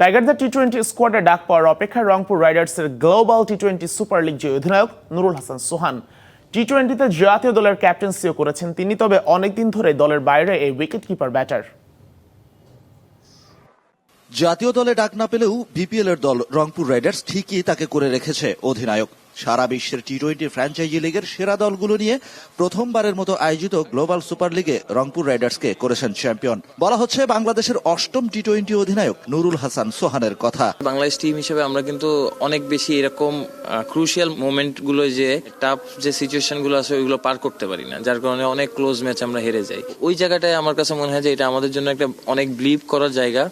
টাইগারদের T twenty স্কোয়াডে ডাক পাওয়ার অপেক্ষায় রংপুর রাইডার্সের global T twenty super league জয় অধিনায়ক নুরুল হাসান সোহান। টি টোয়েন্টিতে জাতীয় দলের ক্যাপ্টেন্সিও করেছেন তিনি, তবে অনেকদিন ধরে দলের বাইরে এই উইকেট কিপার ব্যাটার জাতীয় দলে ডাক না পেলেও বিপিএল এর দল রংপুর রাইডার্স ঠিকই তাকে করে রেখেছে অধিনায়ক। সারা বিশ্বের টি টোয়েন্টি ফ্র্যাঞ্চাইজি লিগের সেরা দলগুলো নিয়ে প্রথমবারের মতো আয়োজিত গ্লোবাল সুপার লিগে রংপুর রাইডার্সকে করেছেন চ্যাম্পিয়ন বলা হচ্ছে বাংলাদেশের অষ্টম টি টোয়েন্টি অধিনায়ক নুরুল হাসান সোহানের কথা। বাংলাদেশ টিম হিসেবে আমরা কিন্তু অনেক বেশি এরকম ক্রুশিয়াল মোমেন্টগুলো যে টাফ যে সিচুয়েশনগুলো আছে ওইগুলো পার করতে পারি না, যার কারণে অনেক ক্লোজ ম্যাচ আমরা হেরে যাই। ওই জায়গাটায় আমার কাছে মনে হয় যে এটা আমাদের জন্য একটা অনেক বিলিভ করার জায়গা।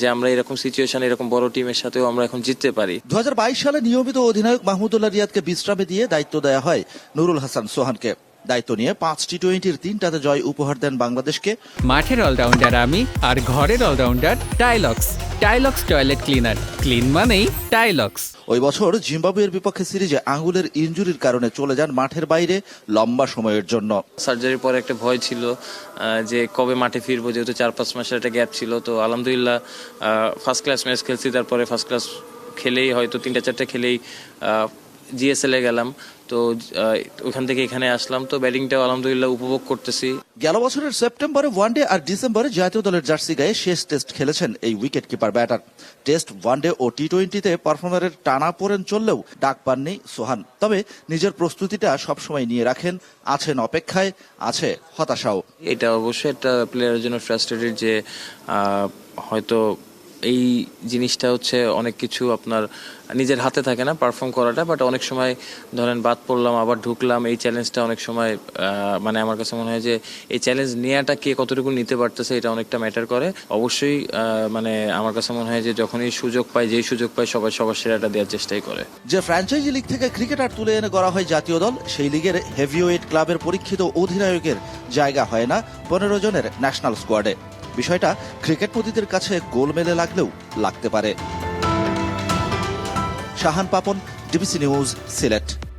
যে আমরা এরকম সিচুয়েশন এরকম বড় টিমের সাথেও আমরা এখন জিততে পারি। দু হাজার বাইশ সালে নিয়মিত অধিনায়ক মাহমুদুল্লাহ রিয়াদকে বিশ্রামে দিয়ে দায়িত্ব দেওয়া হয় নুরুল হাসান সোহানকে। দায়িত্ব নিয়ে পাঁচ টি টোয়েন্টির তিনটাতে জয় উপহার দেন বাংলাদেশকে। মাঠের অলরাউন্ডার আমি আর ঘরের allrounder Tylex. Tylex toilet cleaner. Clean মানেই টাইলক্স। ওই বছর জিম্বাবুয়ের বিপক্ষে সিরিজে আঙ্গুলের ইনজুরির কারণে চলে যান মাঠের বাইরে লম্বা সময়ের জন্য। সার্জারির পরে একটা ভয় ছিল যে কবে মাঠে ফিরবো যেহেতু চার পাঁচ মাসের একটা গ্যাপ ছিল তো আলহামদুলিল্লাহ ফার্স্ট ক্লাস ম্যাচ খেলছি তারপরে ফার্স্ট ক্লাস খেলেই হয়তো তিনটা চারটা খেলেই জিএসএল এ গেলাম তো ওখান থেকে এখানে আসলাম। তো ব্যাটিংটাও আলহামদুলিল্লাহ উপভোগ করতেছি। গেল বছরের সেপ্টেম্বরে ওয়ানডে আর ডিসেম্বরে জাতীয় দলের জার্সি গায়ে শেষ টেস্ট খেলেছেন এই wicket keeper batter. Test one day ও টি টোয়েন্টিতে পারফর্মারের টানা পড়েন চললেও ডাক পাননি সোহান। তবে নিজের প্রস্তুতিটা সবসময় নিয়ে রাখেন আছেন অপেক্ষায় আছে হতাশাও। এটা অবশ্যই একটা প্লেয়ারের জন্য ফ্রাস্ট্রেটেড যে হয়তো এই জিনিসটা হচ্ছে অনেক কিছু আপনার নিজের হাতে থাকে না পারফর্ম করাটা বাট অনেক সময় ধরেন বাদ পড়লাম, আবার ঢুকলাম, এই চ্যালেঞ্জটা অনেক সময় মানে আমার কাছে মনে হয় যে এই চ্যালেঞ্জ নেওয়াটা কে কতটুকু নিতে পারতেছে এটা অনেকটা ম্যাটার করে। অবশ্যই মানে আমার কাছে মনে হয় যে যখনই সুযোগ পায় যেই সুযোগ পায় সবাই, সবার সেরাটা দেওয়ার চেষ্টাই করে। যে ফ্র্যাঞ্চাইজি লিগ থেকে ক্রিকেটার তুলে এনে করা হয় জাতীয় দল, সেই লিগের হেভিওয়েট ক্লাবের পরীক্ষিত অধিনায়কের জায়গা হয় না পনেরো জনের ন্যাশনাল স্কোয়াডে বিষয়টা ক্রিকেটপতিদের কাছে গোলমেলে লাগলেও লাগতে পারে। Shahan Papon DBC news Sylhet.